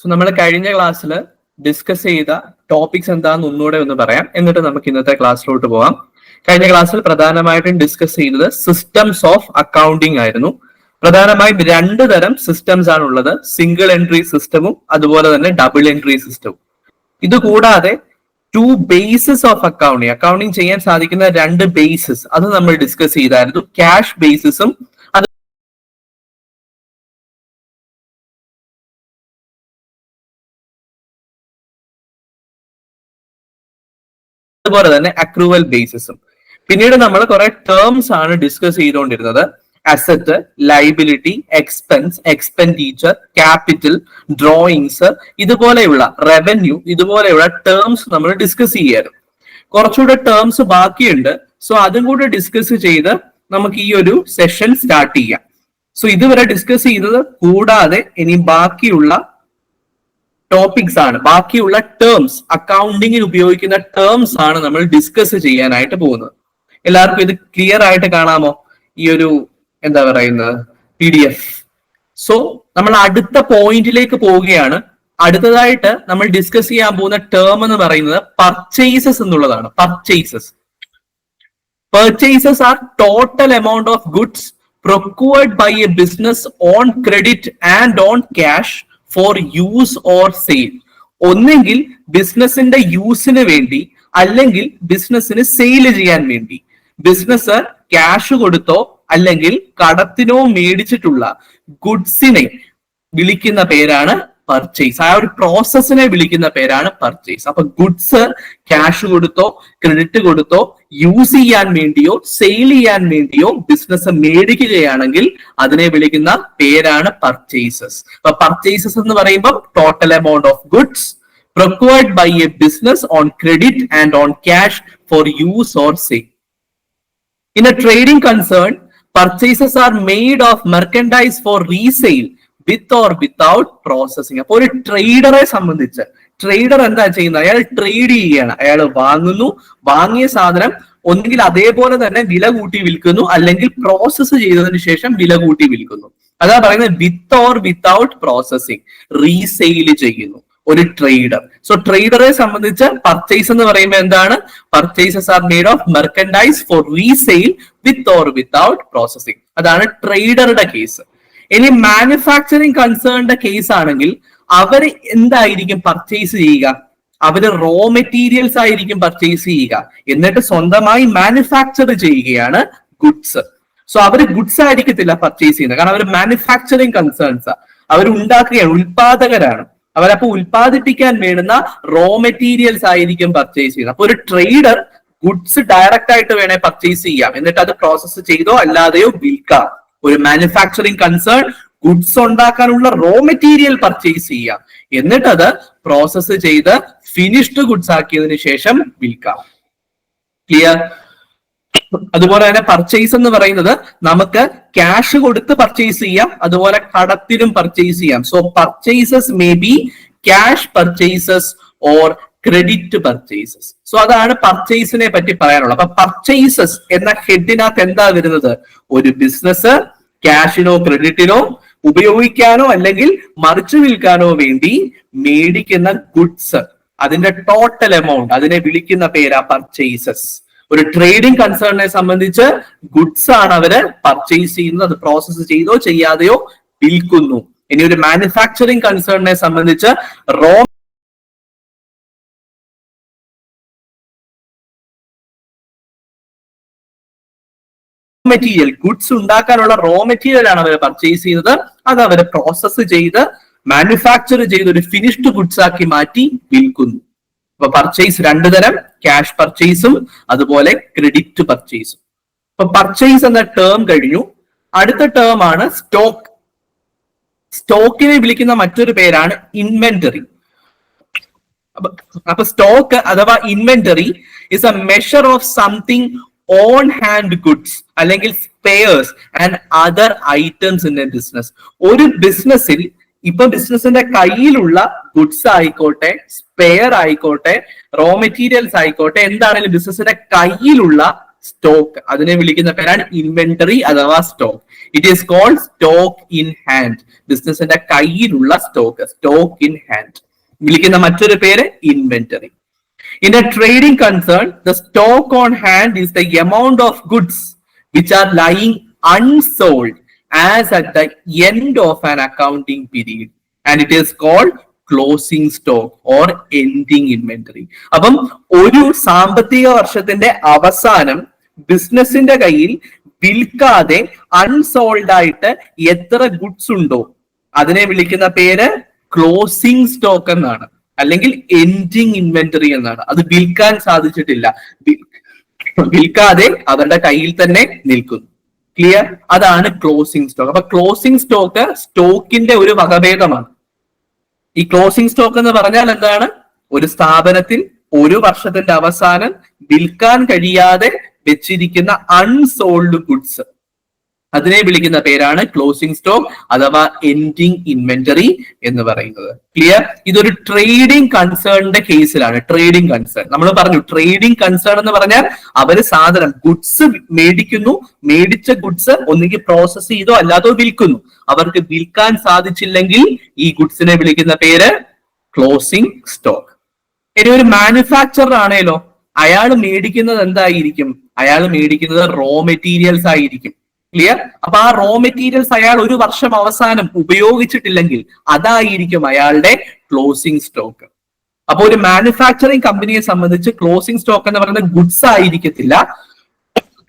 So നമ്മൾ കഴിഞ്ഞ ക്ലാസ്സിൽ ഡിസ്കസ് ചെയ്ത ടോപ്പിക്സ് എന്താണെന്ന് ഒന്നുകൂടെ ഒന്ന് പറയാം. എന്നിട്ട് നമുക്ക് ഇന്നത്തെ ക്ലാസ്സിലോട്ട് പോവാം. കഴിഞ്ഞ ക്ലാസ്സിൽ പ്രധാനമായിട്ടും ഡിസ്കസ് ചെയ്തത് സിസ്റ്റംസ് ഓഫ് അക്കൗണ്ടിങ് ആയിരുന്നു. പ്രധാനമായും രണ്ട് തരം സിസ്റ്റംസ് ആണ് ഉള്ളത്. സിംഗിൾ എൻട്രി സിസ്റ്റവും അതുപോലെ തന്നെ ഡബിൾ എൻട്രി സിസ്റ്റവും ഇത് കൂടാതെ two basis of accounting accounting ചെയ്യാൻ സാധിക്കുന്ന രണ്ട് ബേസിസ് അത് നമ്മൾ ഡിസ്കസ് ചെയ്തായിരുന്നു. ക്യാഷ് ബേസിസും അതുപോലെ തന്നെ അക്രൂവൽ ബേസിസും പിന്നീട് നമ്മൾ കുറെ ടേംസ് ആണ് ഡിസ്കസ് ചെയ്തുകൊണ്ടിരുന്നത്. Asset liability expense expenditure capital drawings ഇതുപോലെയുള്ള റവന്യൂ ഇതുപോലെയുള്ള ടേംസ് നമ്മൾ ഡിസ്കസ് ചെയ്യായിരുന്നു കുറച്ചുകൂടെ ടേംസ് ബാക്കിയുണ്ട്. സോ അതും കൂടെ ഡിസ്കസ് ചെയ്ത് നമുക്ക് ഈ ഒരു സെഷൻ സ്റ്റാർട്ട് ചെയ്യാം. സോ ഇതുവരെ ഡിസ്കസ് ചെയ്തത് കൂടാതെ ഇനി ബാക്കിയുള്ള ടോപ്പിക്സ് ആണ്. ബാക്കിയുള്ള ടേംസ് അക്കൗണ്ടിങ്ങിൽ ഉപയോഗിക്കുന്ന ടേംസ് ആണ് നമ്മൾ ഡിസ്കസ് ചെയ്യാനായിട്ട് പോകുന്നത്. എല്ലാവർക്കും ഇത് ക്ലിയർ ആയിട്ട് കാണാമോ? ഈ ഒരു എന്താ പറയുന്നത്? പി ഡി എഫ് സോ നമ്മൾ അടുത്ത പോയിന്റിലേക്ക് പോവുകയാണ്. അടുത്തതായിട്ട് നമ്മൾ ഡിസ്കസ് ചെയ്യാൻ പോകുന്ന ടേം എന്ന് പറയുന്നത് പർച്ചേസസ് എന്നുള്ളതാണ്. Purchases purchases are total amount of goods procured by a business on credit and on cash for use or sale ഒന്നെങ്കിൽ ബിസിനസിന്റെ യൂസിന് വേണ്ടി അല്ലെങ്കിൽ ബിസിനസ്സിന് സെയിൽ ചെയ്യാൻ വേണ്ടി. ബിസിനസ് ക്യാഷ് കൊടുത്തോ അല്ലെങ്കിൽ കടത്തിനോ മേടിച്ചിട്ടുള്ള ഗുഡ്സിനെ വിളിക്കുന്ന പേരാണ് പർച്ചേസ് ആ ഒരു പ്രോസസ്സിനെ വിളിക്കുന്ന പേരാണ് പർച്ചേസ് അപ്പൊ ഗുഡ്സ് ക്യാഷ് കൊടുത്തോ ക്രെഡിറ്റ് കൊടുത്തോ യൂസ് ചെയ്യാൻ വേണ്ടിയോ സെയിൽ ചെയ്യാൻ വേണ്ടിയോ ബിസിനസ് മേടിക്കുകയാണെങ്കിൽ അതിനെ വിളിക്കുന്ന പേരാണ് പർച്ചേസസ് അപ്പൊ പർച്ചേസസ് എന്ന് പറയുമ്പോൾ total amount of goods procured by a business on credit and on cash for use or sale in a trading concern purchases are made of merchandise for resale. With or without processing. അപ്പൊ ഒരു ട്രേഡറെ സംബന്ധിച്ച് trader എന്താ ചെയ്യുന്നത്? അയാൾ trade ചെയ്യാണ് അയാൾ വാങ്ങുന്നു വാങ്ങിയ സാധനം ഒന്നുകിൽ അതേപോലെ തന്നെ വില കൂട്ടി വിൽക്കുന്നു അല്ലെങ്കിൽ പ്രോസസ്സ് ചെയ്തതിനു ശേഷം വില കൂട്ടി വിൽക്കുന്നു. അതാ പറയുന്നത് with or without processing resale ചെയ്യുന്നു ഒരു ട്രേഡർ സോ ട്രേഡറെ സംബന്ധിച്ച് പർച്ചേസ് എന്ന് പറയുമ്പോൾ എന്താണ്? Purchases are made of merchandise for resale with or without processing അതാണ് ട്രേഡറുടെ കേസ് ഇനി മാനുഫാക്ചറിങ് കൺസേണിന്റെ കേസ് ആണെങ്കിൽ അവർ എന്തായിരിക്കും പർച്ചേസ് ചെയ്യുക? അവർ റോ മെറ്റീരിയൽസ് ആയിരിക്കും പർച്ചേസ് ചെയ്യുക. എന്നിട്ട് സ്വന്തമായി മാനുഫാക്ചർ ചെയ്യുകയാണ് ഗുഡ്സ് സോ അവർ ഗുഡ്സ് ആയിരിക്കത്തില്ല പർച്ചേസ് ചെയ്യുന്നത്. കാരണം അവർ മാനുഫാക്ചറിങ് കൺസേൺസ് അവർ ഉണ്ടാക്കുകയാണ് ഉൽപാദകരാണ്. അവരപ്പോ ഉൽപ്പാദിപ്പിക്കാൻ വേണ്ടുന്ന റോ മെറ്റീരിയൽസ് ആയിരിക്കും പർച്ചേസ് ചെയ്യുന്നത്. അപ്പൊ ഒരു ട്രേഡർ ഗുഡ്സ് ഡയറക്റ്റ് ആയിട്ട് വേണേ പർച്ചേസ് ചെയ്യാം. എന്നിട്ട് അത് പ്രോസസ്സ് ചെയ്തോ അല്ലാതെയോ വിൽക്കാം. ഒരു മാനുഫാക്ചറിങ് കൺസേൺ ഗുഡ്സ് ഉണ്ടാക്കാനുള്ള റോ മെറ്റീരിയൽ പർച്ചേസ് ചെയ്യാം എന്നിട്ട് അത് പ്രോസസ്സ് ചെയ്ത് ഫിനിഷ്ഡ് ഗുഡ്സ് ആക്കിയതിന് ശേഷം വിൽക്കാം. ക്ലിയർ അതുപോലെ തന്നെ പർച്ചേസ് എന്ന് പറയുന്നത് നമുക്ക് ക്യാഷ് കൊടുത്ത് പർച്ചേസ് ചെയ്യാം അതുപോലെ കടത്തിലും പർച്ചേസ് ചെയ്യാം. So purchases may be cash purchases or credit purchases so അതാണ് പർച്ചേസിനെ പറ്റി പറയാനുള്ളത്. അപ്പൊ പർച്ചേസസ് എന്ന ഹെഡിനകത്ത് എന്താ വരുന്നത്? ഒരു ബിസിനസ് ക്യാഷിനോ ക്രെഡിറ്റിനോ ഉപയോഗിക്കാനോ അല്ലെങ്കിൽ മറിച്ചു വിൽക്കാനോ വേണ്ടി മേടിക്കുന്ന ഗുഡ്സ് അതിന്റെ ടോട്ടൽ എമൗണ്ട് അതിനെ വിളിക്കുന്ന പേരാ പർച്ചേസസ് ഒരു ട്രേഡിംഗ് കൺസേണിനെ സംബന്ധിച്ച് ഗുഡ്സ് ആണ് അവർ പർച്ചേസ് ചെയ്യുന്നത് അത് പ്രോസസ്സ് ചെയ്തോ ചെയ്യാതെയോ വിൽക്കുന്നു. ഇനി ഒരു മാനുഫാക്ചറിങ് കൺസേണിനെ സംബന്ധിച്ച് റോ മെറ്റീരിയൽ ഗുഡ്സ് ഉണ്ടാക്കാനുള്ള റോ മെറ്റീരിയൽ ആണ് അവർ പർച്ചേസ് ചെയ്തത്. അത് അവർ പ്രോസസ്സ് ചെയ്ത് മാനുഫാക്ചർ ചെയ്ത് ഒരു ഫിനിഷ്ഡ് ഗുഡ്സ് ആക്കി മാറ്റി വിൽക്കുന്നു. അപ്പൊ പർച്ചേസ് രണ്ടു തരം ക്യാഷ് പർച്ചേസും അതുപോലെ ക്രെഡിറ്റ് പർച്ചേസും അപ്പൊ പർച്ചേസ് എന്ന ടേം കഴിഞ്ഞു. അടുത്ത ടേം ആണ് സ്റ്റോക്ക് സ്റ്റോക്കിനെ വിളിക്കുന്ന മറ്റൊരു പേരാണ് ഇൻവെന്ററി അപ്പൊ സ്റ്റോക്ക് അഥവാ inventory is a measure of something on hand goods അല്ലെങ്കിൽ spares and other items in a business ഒരു ബിസിനസ്സിൽ ഇപ്പൊ ബിസിനസിന്റെ കയ്യിലുള്ള ഗുഡ്സ് ആയിക്കോട്ടെ സ്പെയർ ആയിക്കോട്ടെ റോ മെറ്റീരിയൽസ് ആയിക്കോട്ടെ എന്താണെങ്കിലും ബിസിനസിന്റെ കയ്യിലുള്ള സ്റ്റോക്ക് അതിനെ വിളിക്കുന്ന പേരാണ് ഇൻവെന്ററി അഥവാ stock it is called stock in hand ബിസിനസിന്റെ കയ്യിലുള്ള സ്റ്റോക്ക് സ്റ്റോക്ക് ഇൻ ഹാൻഡ് വിളിക്കുന്ന മറ്റൊരു പേര് inventory In a trading concern, the stock on hand is the amount of goods which are lying unsold as at the end of an accounting period. And it is called closing stock or ending inventory. അപ്പം ഒരു സാമ്പത്തിക വർഷത്തിന്റെ അവസാനം ബിസിനസിന്റെ കയ്യിൽ വിൽക്കാതെ unsold ആയിട്ട് എത്ര goods ഉണ്ടോ അതിനെ വിളിക്കുന്ന പേര് ക്ലോസിംഗ് സ്റ്റോക്ക് എന്നാണ് അല്ലെങ്കിൽ എൻഡിങ് ഇൻവെന്ററി എന്നാണ്. അത് വിൽക്കാൻ സാധിച്ചിട്ടില്ല. വിൽക്കാതെ അവരുടെ കയ്യിൽ തന്നെ നിൽക്കുന്നു. ക്ലിയർ അതാണ് ക്ലോസിംഗ് സ്റ്റോക്ക് അപ്പൊ ക്ലോസിംഗ് സ്റ്റോക്ക് സ്റ്റോക്കിന്റെ ഒരു വകഭേദമാണ്. ഈ ക്ലോസിംഗ് സ്റ്റോക്ക് എന്ന് പറഞ്ഞാൽ എന്താണ്? ഒരു സ്ഥാപനത്തിൽ ഒരു വർഷത്തിന്റെ അവസാനം വിൽക്കാൻ കഴിയാതെ വെച്ചിരിക്കുന്ന അൺസോൾഡ് ഗുഡ്സ് അതിനെ വിളിക്കുന്ന പേരാണ് ക്ലോസിംഗ് സ്റ്റോക്ക് അഥവാ എൻഡിങ് ഇൻവെന്ററി എന്ന് പറയുന്നത്. ക്ലിയർ ഇതൊരു ട്രേഡിംഗ് കൺസേണിന്റെ കേസിലാണ് ട്രേഡിംഗ് കൺസേൺ നമ്മൾ പറഞ്ഞു ട്രേഡിംഗ് കൺസേൺ എന്ന് പറഞ്ഞാൽ അവർ സാധനം ഗുഡ്സ് മേടിക്കുന്നു മേടിച്ച ഗുഡ്സ് ഒന്നുകിൽ പ്രോസസ് ചെയ്തോ അല്ലാതോ വിൽക്കുന്നു. അവർക്ക് വിൽക്കാൻ സാധിച്ചില്ലെങ്കിൽ ഈ ഗുഡ്സിനെ വിളിക്കുന്ന പേര് ക്ലോസിംഗ് സ്റ്റോക്ക് ഇനി ഒരു മാനുഫാക്ചറർ ആണേലോ അയാൾ മേടിക്കുന്നത് എന്തായിരിക്കും? അയാൾ മേടിക്കുന്നത് റോ മെറ്റീരിയൽസ് ആയിരിക്കും. ക്ലിയർ അപ്പൊ ആ റോ മെറ്റീരിയൽസ് അയാൾ ഒരു വർഷം അവസാനം ഉപയോഗിച്ചിട്ടില്ലെങ്കിൽ അതായിരിക്കും അയാളുടെ ക്ലോസിംഗ് സ്റ്റോക്ക് അപ്പൊ ഒരു മാനുഫാക്ചറിങ് കമ്പനിയെ സംബന്ധിച്ച് ക്ലോസിംഗ് സ്റ്റോക്ക് എന്ന് പറയുന്നത് ഗുഡ്സ് ആയിരിക്കത്തില്ല.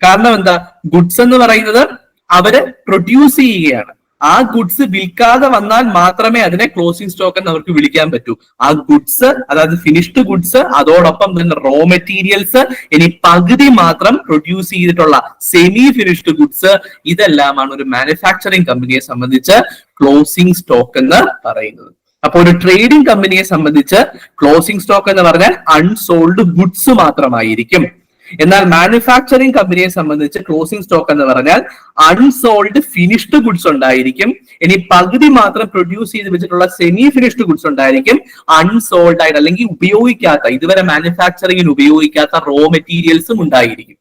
കാരണം എന്താ? ഗുഡ്സ് എന്ന് പറയുന്നത് അവർ പ്രൊഡ്യൂസ് ചെയ്യുകയാണ്. ആ ഗുഡ്സ് വിൽക്കാതെ വന്നാൽ മാത്രമേ അതിനെ ക്ലോസിംഗ് സ്റ്റോക്ക് എന്ന് അവർക്ക് വിളിക്കാൻ പറ്റൂ. ആ ഗുഡ്സ് അതായത് ഫിനിഷ്ഡ് ഗുഡ്സ് അതോടൊപ്പം തന്നെ റോ മെറ്റീരിയൽസ് ഇനി പകുതി മാത്രം പ്രൊഡ്യൂസ് ചെയ്തിട്ടുള്ള സെമി ഫിനിഷ്ഡ് ഗുഡ്സ് ഇതെല്ലാമാണ് ഒരു മാനുഫാക്ചറിങ് കമ്പനിയെ സംബന്ധിച്ച് ക്ലോസിംഗ് സ്റ്റോക്ക് എന്ന് പറയുന്നത്. അപ്പോൾ ഒരു ട്രേഡിംഗ് കമ്പനിയെ സംബന്ധിച്ച് ക്ലോസിംഗ് സ്റ്റോക്ക് എന്ന് പറഞ്ഞാൽ അൺസോൾഡ് ഗുഡ്സ് മാത്രമായിരിക്കും. എന്നാൽ മാനുഫാക്ചറിംഗ് കമ്പനിയെ സംബന്ധിച്ച് ക്ലോസിംഗ് സ്റ്റോക്ക് എന്ന് പറഞ്ഞാൽ അൺസോൾഡ് ഫിനിഷ്ഡ് ഗുഡ്സ് ഉണ്ടായിരിക്കും. ഇനി പകുതി മാത്രം പ്രൊഡ്യൂസ് ചെയ്ത് വെച്ചിട്ടുള്ള സെമി ഫിനിഷ്ഡ് ഗുഡ്സ് ഉണ്ടായിരിക്കും. അൺസോൾഡ് ആയിട്ട് അല്ലെങ്കിൽ ഉപയോഗിക്കാത്ത ഇതുവരെ മാനുഫാക്ചറിംഗിന് ഉപയോഗിക്കാത്ത റോ മെറ്റീരിയൽസും ഉണ്ടായിരിക്കും.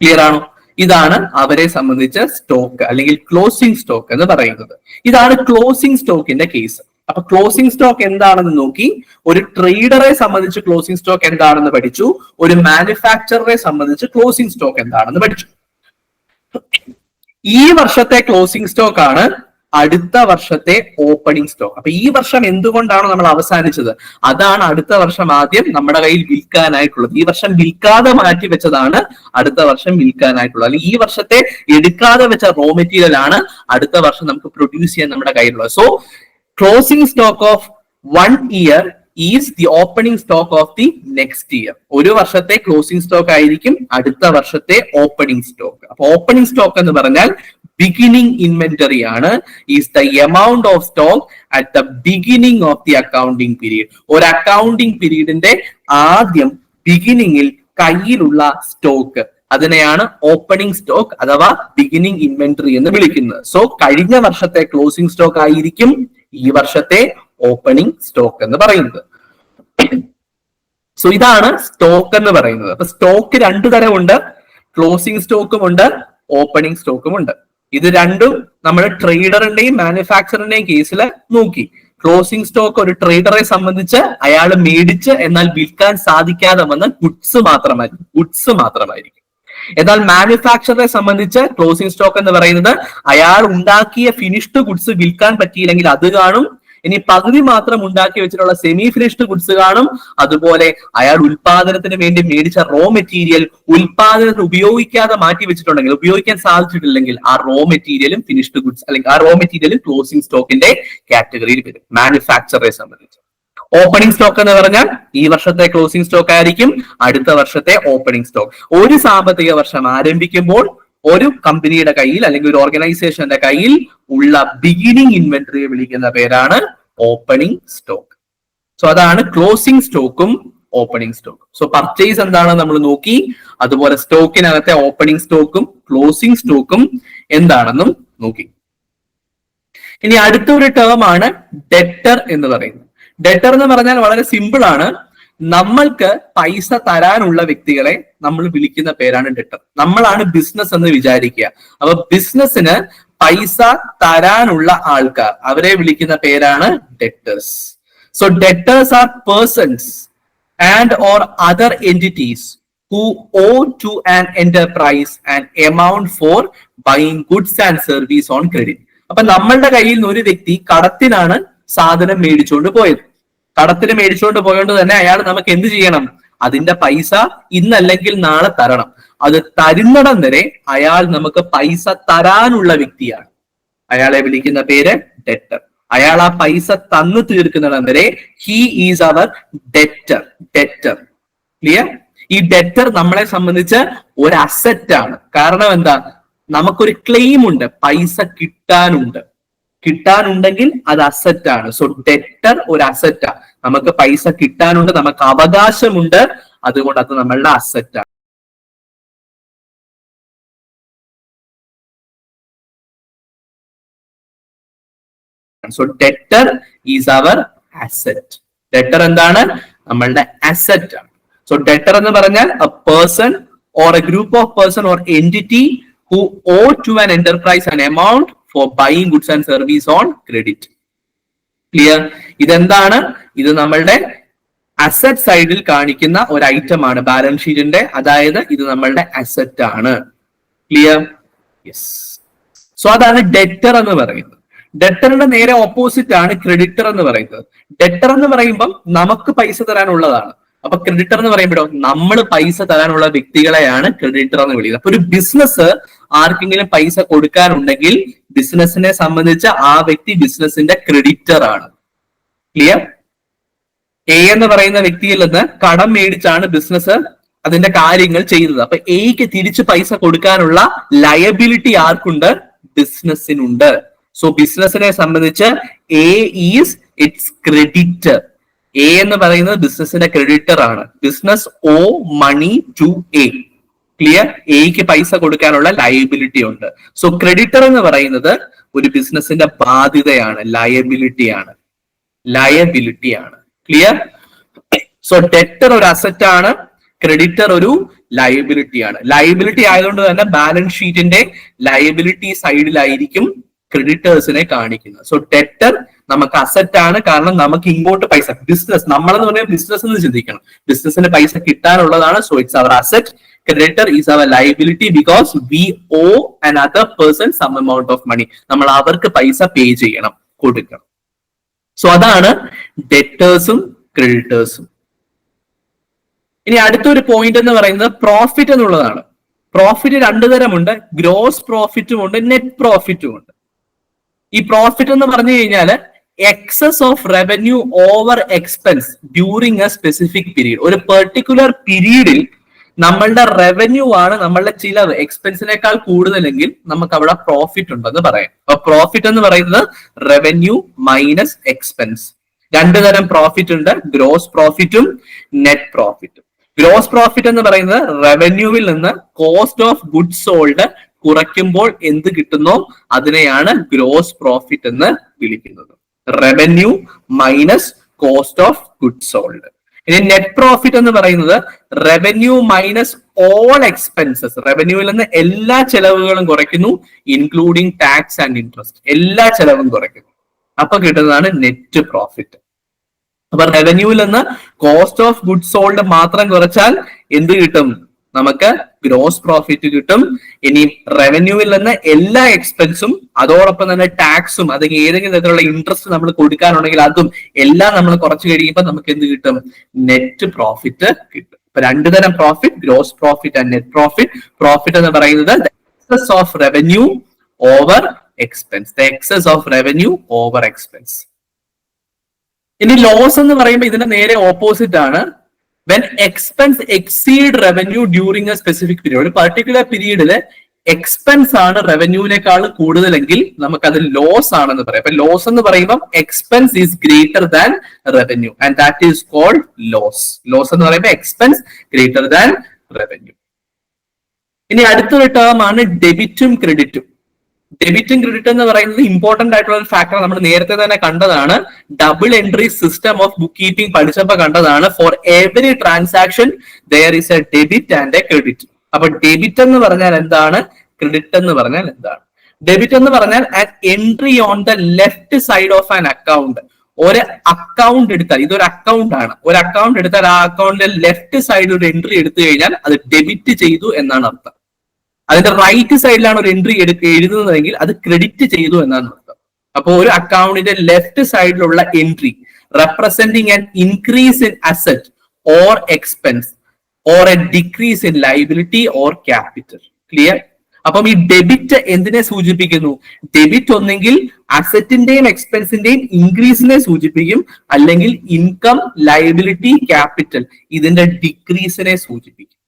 ക്ലിയർ ആണോ? ഇതാണ് അവരെ സംബന്ധിച്ച സ്റ്റോക്ക് അല്ലെങ്കിൽ ക്ലോസിംഗ് സ്റ്റോക്ക് എന്ന് പറയുന്നത്. ഇതാണ് ക്ലോസിംഗ് സ്റ്റോക്കിന്റെ കേസ് അപ്പൊ ക്ലോസിംഗ് സ്റ്റോക്ക് എന്താണെന്ന് നോക്കി. ഒരു ട്രേഡറെ സംബന്ധിച്ച് ക്ലോസിംഗ് സ്റ്റോക്ക് എന്താണെന്ന് പഠിച്ചു. ഒരു മാനുഫാക്ചററെ സംബന്ധിച്ച് ക്ലോസിംഗ് സ്റ്റോക്ക് എന്താണെന്ന് പഠിച്ചു. ഈ വർഷത്തെ ക്ലോസിംഗ് സ്റ്റോക്ക് ആണ് അടുത്ത വർഷത്തെ ഓപ്പണിംഗ് സ്റ്റോക്ക് അപ്പൊ ഈ വർഷം എന്തുകൊണ്ടാണ് നമ്മൾ അവസാനിച്ചത്? അതാണ് അടുത്ത വർഷം ആദ്യം നമ്മുടെ കയ്യിൽ വിൽക്കാനായിട്ടുള്ളത്. ഈ വർഷം വിൽക്കാതെ മാറ്റി വെച്ചതാണ് അടുത്ത വർഷം വിൽക്കാനായിട്ടുള്ളത്. അല്ലെങ്കിൽ ഈ വർഷത്തെ എടുക്കാതെ വെച്ച റോ മെറ്റീരിയൽ ആണ് അടുത്ത വർഷം നമുക്ക് പ്രൊഡ്യൂസ് ചെയ്യാൻ നമ്മുടെ കയ്യിലുള്ളത്. So closing stock of one year is the opening stock of the next year ഒരു വർഷത്തെ ക്ലോസിംഗ് സ്റ്റോക്ക് ആയിരിക്കും അടുത്ത വർഷത്തെ ഓപ്പണിംഗ് സ്റ്റോക്ക് അപ്പൊ ഓപ്പണിംഗ് സ്റ്റോക്ക് എന്ന് പറഞ്ഞാൽ ബിഗിനിങ് ഇൻവെന്ററി ആണ്. Is the amount of stock at the beginning of the accounting period ഒരു അക്കൗണ്ടിങ് പീരീഡിന്റെ ആദ്യം ബിഗിനിങ്ങിൽ കയ്യിലുള്ള സ്റ്റോക്ക് അതിനെയാണ് ഓപ്പണിംഗ് സ്റ്റോക്ക് അഥവാ ബിഗിനിങ് ഇൻവെന്ററി എന്ന് വിളിക്കുന്നത്. സോ കഴിഞ്ഞ വർഷത്തെ ക്ലോസിംഗ് സ്റ്റോക്ക് ആയിരിക്കും ഈ വർഷത്തെ ഓപ്പണിംഗ് സ്റ്റോക്ക് എന്ന് പറയുന്നത്. സോ ഇതാണ് സ്റ്റോക്ക് എന്ന് പറയുന്നത്. അപ്പൊ സ്റ്റോക്ക് രണ്ടു തരമുണ്ട്. ക്ലോസിംഗ് സ്റ്റോക്കും ഉണ്ട് ഓപ്പണിംഗ് സ്റ്റോക്കും ഉണ്ട്. ഇത് രണ്ടും നമ്മൾ ട്രേഡറിന്റെയും മാനുഫാക്ചറിന്റെയും കേസിൽ നോക്കി. ക്ലോസിംഗ് സ്റ്റോക്ക് ഒരു ട്രേഡറെ സംബന്ധിച്ച് അയാൾ മേടിച്ച് എന്നാൽ വിൽക്കാൻ സാധിക്കാതെ വന്ന ഗുഡ്സ് മാത്രമായിരിക്കും. ഗുഡ്സ് മാത്രമായിരിക്കും. എന്നാൽ മാനുഫാക്ചറെ സംബന്ധിച്ച് ക്ലോസിംഗ് സ്റ്റോക്ക് എന്ന് പറയുന്നത് അയാൾ ഉണ്ടാക്കിയ ഫിനിഷ്ഡ് ഗുഡ്സ് വിൽക്കാൻ പറ്റിയില്ലെങ്കിൽ അത് കാണും. ഇനി പകുതി മാത്രം ഉണ്ടാക്കി വെച്ചിട്ടുള്ള സെമി ഫിനിഷ്ഡ് ഗുഡ്സ് കാണും. അതുപോലെ അയാൾ ഉൽപാദനത്തിന് വേണ്ടി മേടിച്ച റോ മെറ്റീരിയൽ ഉൽപാദനത്തിന് ഉപയോഗിക്കാതെ മാറ്റി വെച്ചിട്ടുണ്ടെങ്കിൽ ഉപയോഗിക്കാൻ സാധിച്ചിട്ടില്ലെങ്കിൽ ആ റോ മെറ്റീരിയലും ഫിനിഷ്ഡ് ഗുഡ്സ് അല്ലെങ്കിൽ ആ റോ മെറ്റീരിയലും ക്ലോസിംഗ് സ്റ്റോക്കിന്റെ കാറ്റഗറിയിൽ വരും. മാനുഫാക്ചറെ സംബന്ധിച്ച്. ഓപ്പണിംഗ് സ്റ്റോക്ക് എന്ന് പറഞ്ഞാൽ ഈ വർഷത്തെ ക്ലോസിംഗ് സ്റ്റോക്ക് ആയിരിക്കും അടുത്ത വർഷത്തെ ഓപ്പണിംഗ് സ്റ്റോക്ക് ഒരു സാമ്പത്തിക വർഷം ആരംഭിക്കുമ്പോൾ ഒരു കമ്പനിയുടെ കയ്യിൽ അല്ലെങ്കിൽ ഒരു ഓർഗനൈസേഷന്റെ കയ്യിൽ ഉള്ള ബിഗിനിങ് ഇൻവെന്ററിയെ വിളിക്കുന്ന പേരാണ് ഓപ്പണിംഗ് സ്റ്റോക്ക് സോ അതാണ് ക്ലോസിംഗ് സ്റ്റോക്കും ഓപ്പണിംഗ് സ്റ്റോക്കും സോ പർച്ചേസ് എന്താണെന്ന് നമ്മൾ നോക്കി. അതുപോലെ സ്റ്റോക്കിനകത്തെ ഓപ്പണിംഗ് സ്റ്റോക്കും ക്ലോസിംഗ് സ്റ്റോക്കും എന്താണെന്നും നോക്കി. ഇനി അടുത്തൊരു ടേം ആണ് ഡെറ്റർ എന്ന് പറയുന്നത്. ഡെറ്റർ എന്ന് പറഞ്ഞാൽ വളരെ സിമ്പിൾ ആണ്. നമ്മൾക്ക് പൈസ തരാനുള്ള വ്യക്തികളെ നമ്മൾ വിളിക്കുന്ന പേരാണ് ഡെറ്റർ നമ്മളാണ് ബിസിനസ് എന്ന് വിചാരിക്കുക. അപ്പൊ ബിസിനസ്സിന് പൈസ തരാനുള്ള ആൾക്കാർ അവരെ വിളിക്കുന്ന പേരാണ് debtors so debtors are persons and or other entities who owe to an enterprise and amount for buying goods and service on credit അപ്പൊ നമ്മളുടെ കയ്യിൽ നിന്ന് ഒരു വ്യക്തി കടത്തിനാണ് സാധനം മേടിച്ചുകൊണ്ട് പോയത്. കടത്തിന് മേടിച്ചുകൊണ്ട് പോയോണ്ട് തന്നെ അയാൾ നമുക്ക് എന്ത് ചെയ്യണം? അതിന്റെ പൈസ ഇന്നല്ലെങ്കിൽ നാളെ തരണം. അത് തരുന്നിടം വരെ അയാൾ നമുക്ക് പൈസ തരാനുള്ള വ്യക്തിയാണ്. അയാളെ വിളിക്കുന്ന പേര് ഡെറ്റർ. അയാൾ ആ പൈസ തന്നു തീർക്കുന്നിടം വരെ he is our debtor debtor clear ഈ ഡെറ്റർ നമ്മളെ സംബന്ധിച്ച് ഒരു അസറ്റ് ആണ്. കാരണം എന്താ? നമുക്കൊരു ക്ലെയിം ഉണ്ട്. പൈസ കിട്ടാനുണ്ട്. കിട്ടാനുണ്ടെങ്കിൽ അത് അസറ്റ് ആണ്. സോ ഡെറ്റർ ഒരു അസറ്റാ നമുക്ക് പൈസ കിട്ടാനുണ്ട് നമുക്ക് അവകാശമുണ്ട് അതുകൊണ്ട് അത് നമ്മളുടെ അസറ്റാണ് so debtor is our asset debtor എന്താണ്? നമ്മളുടെ അസറ്റ് ആണ്. സോ ഡെറ്റർ എന്ന് പറഞ്ഞാൽ a person or a group of person or entity who owe to an enterprise an amount for buying goods and service on credit clear ഇതെന്താണ്? ഇത് നമ്മളുടെ asset സൈഡിൽ കാണിക്കുന്ന ഒരു ഐറ്റം ആണ് ബാലൻസ് ഷീറ്റിന്റെ അതായത് ഇത് നമ്മളുടെ അസറ്റ് ആണ്. ക്ലിയർ യെസ് സോ അതാണ് ഡെറ്റർ എന്ന് പറയുന്നത്. ഡെറ്ററിന്റെ നേരെ ഓപ്പോസിറ്റ് ആണ് ക്രെഡിറ്റർ എന്ന് പറയുന്നത്. ഡെറ്റർ എന്ന് പറയുമ്പം നമുക്ക് പൈസ തരാനുള്ളതാണ്. അപ്പൊ ക്രെഡിറ്റർ എന്ന് പറയുമ്പോൾ നമ്മൾ പൈസ തരാനുള്ള വ്യക്തികളെയാണ് ക്രെഡിറ്റർ എന്ന് വിളിക്കുന്നത്. അപ്പൊ ഒരു ബിസിനസ് ആർക്കെങ്കിലും പൈസ കൊടുക്കാനുണ്ടെങ്കിൽ ബിസിനസിനെ സംബന്ധിച്ച് ആ വ്യക്തി ബിസിനസിന്റെ ക്രെഡിറ്റർ ആണ്. ക്ലിയർ എ എന്ന് പറയുന്ന വ്യക്തിയിൽ നിന്ന് കടം മേടിച്ചാണ് ബിസിനസ് അതിന്റെ കാര്യങ്ങൾ ചെയ്തത് അപ്പൊ എയ്ക്ക് തിരിച്ച് പൈസ കൊടുക്കാനുള്ള ലയബിലിറ്റി ആർക്കുണ്ട്? ബിസിനസ്സിനുണ്ട് സോ ബിസിനസിനെ സംബന്ധിച്ച് a is its creditor a എന്ന് പറയുന്നത് ബിസിനസിന്റെ ക്രെഡിറ്റർ ആണ്. Business owe money to a clear എക്ക് പൈസ കൊടുക്കാനുള്ള ലയബിലിറ്റി ഉണ്ട്. സോ ക്രെഡിറ്റർ എന്ന് പറയുന്നത് ഒരു ബിസിനസിന്റെ ബാധ്യതയാണ് ലയബിലിറ്റി ആണ്. ലയബിലിറ്റി ആണ്. ക്ലിയർ സോ ഡെറ്റർ ഒരു അസറ്റ് ആണ് ക്രെഡിറ്റർ ഒരു ലയബിലിറ്റി ആണ്. ലയബിലിറ്റി ആയതുകൊണ്ട് തന്നെ ബാലൻസ് ഷീറ്റിന്റെ ലയബിലിറ്റി സൈഡിലായിരിക്കും ക്രെഡിറ്റേഴ്സിനെ കാണിക്കുന്നത്. സോ ഡെറ്റർ നമുക്ക് അസറ്റ് ആണ്. കാരണം നമുക്ക് ഇങ്ങോട്ട് പൈസ ബിസിനസ് നമ്മളെന്ന് പറഞ്ഞാൽ ബിസിനസ് എന്ന് ചിന്തിക്കണം. ബിസിനസിന് പൈസ കിട്ടാനുള്ളതാണ്. So it's our asset creditor is our liability because we owe other person some amount of money നമ്മൾ അവർക്ക് പൈസ പേ ചെയ്യണം കൊടുക്കണം. സോ അതാണ് ഡെറ്റേഴ്സും ക്രെഡിറ്റേഴ്സും ഇനി അടുത്തൊരു പോയിന്റ് എന്ന് പറയുന്നത് പ്രോഫിറ്റ് എന്നുള്ളതാണ്. പ്രോഫിറ്റ് രണ്ടു തരമുണ്ട്. ഗ്രോസ് പ്രോഫിറ്റും ഉണ്ട് നെറ്റ് പ്രോഫിറ്റും ഉണ്ട്. ഈ പ്രോഫിറ്റ് എന്ന് പറഞ്ഞു കഴിഞ്ഞാൽ excess of revenue over expense during a specific period ഒരു പെർട്ടിക്കുലർ പീരീഡിൽ നമ്മളുടെ റവന്യൂ ആണ് നമ്മളുടെ ചിലവ് എക്സ്പെൻസിനേക്കാൾ കൂടുതലെങ്കിൽ നമുക്ക് അവിടെ പ്രോഫിറ്റ് ഉണ്ടെന്ന് പറയാം. അപ്പൊ പ്രോഫിറ്റ് എന്ന് പറയുന്നത് റവന്യൂ മൈനസ് എക്സ്പെൻസ് രണ്ടു തരം പ്രോഫിറ്റ് ഉണ്ട് ഗ്രോസ് പ്രോഫിറ്റും നെറ്റ് പ്രോഫിറ്റും ഗ്രോസ് പ്രോഫിറ്റ് എന്ന് പറയുന്നത് റവന്യൂവിൽ നിന്ന് കോസ്റ്റ് ഓഫ് ഗുഡ്സ് സോൾഡ് കുറയ്ക്കുമ്പോൾ എന്ത് കിട്ടുന്നോ അതിനെയാണ് ഗ്രോസ് പ്രോഫിറ്റ് എന്ന് വിളിക്കുന്നത്. Revenue minus cost of goods sold ഇനി നെറ്റ് പ്രോഫിറ്റ് എന്ന് പറയുന്നത് റവന്യൂ മൈനസ് ഓൾ എക്സ്പെൻസസ് റവന്യൂവിൽ നിന്ന് എല്ലാ ചെലവുകളും കുറയ്ക്കുന്നു ഇൻക്ലൂഡിങ് ടാക്സ് ആൻഡ് ഇൻട്രസ്റ്റ് എല്ലാ ചെലവും കുറയ്ക്കുന്നു. അപ്പൊ കിട്ടുന്നതാണ് നെറ്റ് പ്രോഫിറ്റ് അപ്പൊ റവന്യൂവിൽ നിന്ന് കോസ്റ്റ് ഓഫ് ഗുഡ്സ് സോൾഡ് മാത്രം കുറച്ചാൽ എന്ത് കിട്ടും? നമുക്ക് ഗ്രോസ് പ്രോഫിറ്റ് കിട്ടും. ഇനി റവന്യൂവിൽ നിന്ന് എല്ലാ എക്സ്പെൻസും അതോടൊപ്പം തന്നെ ടാക്സും അല്ലെങ്കിൽ ഏതെങ്കിലും തരത്തിലുള്ള ഇൻട്രസ്റ്റ് നമ്മൾ കൊടുക്കാനുണ്ടെങ്കിൽ അതും എല്ലാം നമ്മൾ കുറച്ച് കഴിയുമ്പോൾ നമുക്ക് എന്ത് കിട്ടും? നെറ്റ് പ്രോഫിറ്റ് കിട്ടും. ഇപ്പൊ രണ്ടു തരം profit gross profit and net profit profit എന്ന് പറയുന്നത് excess of revenue over expense the excess of revenue over expense ഇനി ലോസ് എന്ന് പറയുമ്പോൾ ഇതിന്റെ നേരെ ഓപ്പോസിറ്റ് ആണ്. When expense exceed revenue during a specific period ഒരു പർട്ടിക്കുലർ പീരീഡിൽ എക്സ്പെൻസ് ആണ് റവന്യൂവിനേക്കാൾ കൂടുതലെങ്കിൽ നമുക്കത് ലോസ് ആണെന്ന് പറയാം. അപ്പൊ ലോസ് എന്ന് പറയുമ്പോൾ expense is greater than revenue and that is called loss loss എന്ന് പറയുമ്പോൾ എക്സ്പെൻസ് ഗ്രേറ്റർ ദാൻ റവന്യൂ ഇനി അടുത്തൊരു ടേം ആണ് ഡെബിറ്റും ക്രെഡിറ്റും ഡെബിറ്റും ക്രെഡിറ്റ് എന്ന് പറയുന്നത് ഇമ്പോർട്ടന്റ് ആയിട്ടുള്ള ഒരു ഫാക്ടർ നമ്മൾ നേരത്തെ തന്നെ കണ്ടതാണ്. Double entry system of bookkeeping പഠിച്ചപ്പോൾ കണ്ടതാണ്. For every transaction there is a debit and a credit അപ്പൊ ഡെബിറ്റ് എന്ന് പറഞ്ഞാൽ എന്താണ്? ക്രെഡിറ്റ് എന്ന് പറഞ്ഞാൽ എന്താണ്? ഡെബിറ്റ് എന്ന് പറഞ്ഞാൽ an entry on the left side of an account ഒരു അക്കൗണ്ട് എടുത്താൽ ഇതൊരു അക്കൗണ്ട് ആണ്. ഒരു അക്കൗണ്ട് എടുത്താൽ ആ അക്കൗണ്ടിന്റെ ലെഫ്റ്റ് സൈഡിൽ ഒരു എൻട്രി എടുത്തു കഴിഞ്ഞാൽ അത് ഡെബിറ്റ് ചെയ്തു എന്നാണ് അർത്ഥം. അതിന്റെ റൈറ്റ് സൈഡിലാണ് ഒരു എൻട്രി എടുക്ക എഴുതുന്നതെങ്കിൽ അത് ക്രെഡിറ്റ് ചെയ്തു എന്നാണ് അർത്ഥം. അപ്പൊ ഒരു അക്കൗണ്ടിന്റെ ലെഫ്റ്റ് സൈഡിലുള്ള entry representing an increase in asset or expense or a decrease in liability or capital clear അപ്പം ഈ ഡെബിറ്റ് എന്തിനെ സൂചിപ്പിക്കുന്നു? ഡെബിറ്റ് ഒന്നെങ്കിൽ അസറ്റിന്റെയും എക്സ്പെൻസിന്റെയും ഇൻക്രീസിനെ സൂചിപ്പിക്കും. അല്ലെങ്കിൽ ഇൻകം ലൈബിലിറ്റി ക്യാപിറ്റൽ ഇതിന്റെ ഡിക്രീസിനെ സൂചിപ്പിക്കും.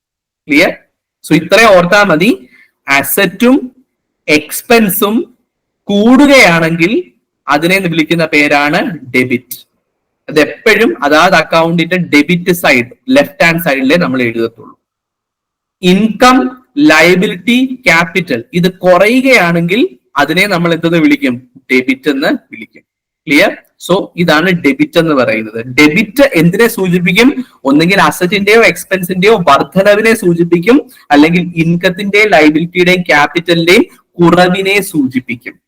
ക്ലിയർ സോ ഇത്രയും ഓർത്താൽ മതി. അസറ്റും എക്സ്പെൻസും കൂടുകയാണെങ്കിൽ അതിനെ വിളിക്കുന്ന പേരാണ് ഡെബിറ്റ് അത് എപ്പോഴും അതാത് അക്കൗണ്ടിന്റെ ഡെബിറ്റ് സൈഡ് ലെഫ്റ്റ് ഹാൻഡ് സൈഡിലെ നമ്മൾ എഴുതത്തുള്ളൂ. ഇൻകം ലയബിലിറ്റി ക്യാപിറ്റൽ ഇത് കുറയുകയാണെങ്കിൽ അതിനെ നമ്മൾ എന്തെന്ന് വിളിക്കും? ഡെബിറ്റ് എന്ന് വിളിക്കും. ക്ലിയർ സോ ഇതാണ് ഡെബിറ്റ് എന്ന് പറയുന്നത്. ഡെബിറ്റ് എന്തിനെ സൂചിപ്പിക്കും? ഒന്നെങ്കിൽ അസറ്റിന്റെയോ എക്സ്പെൻസിന്റെയോ വർധനവിനെ സൂചിപ്പിക്കും. അല്ലെങ്കിൽ ഇൻകത്തിന്റെയും ലൈബിലിറ്റിയുടെയും ക്യാപിറ്റലിന്റെയും കുറവിനെ സൂചിപ്പിക്കും.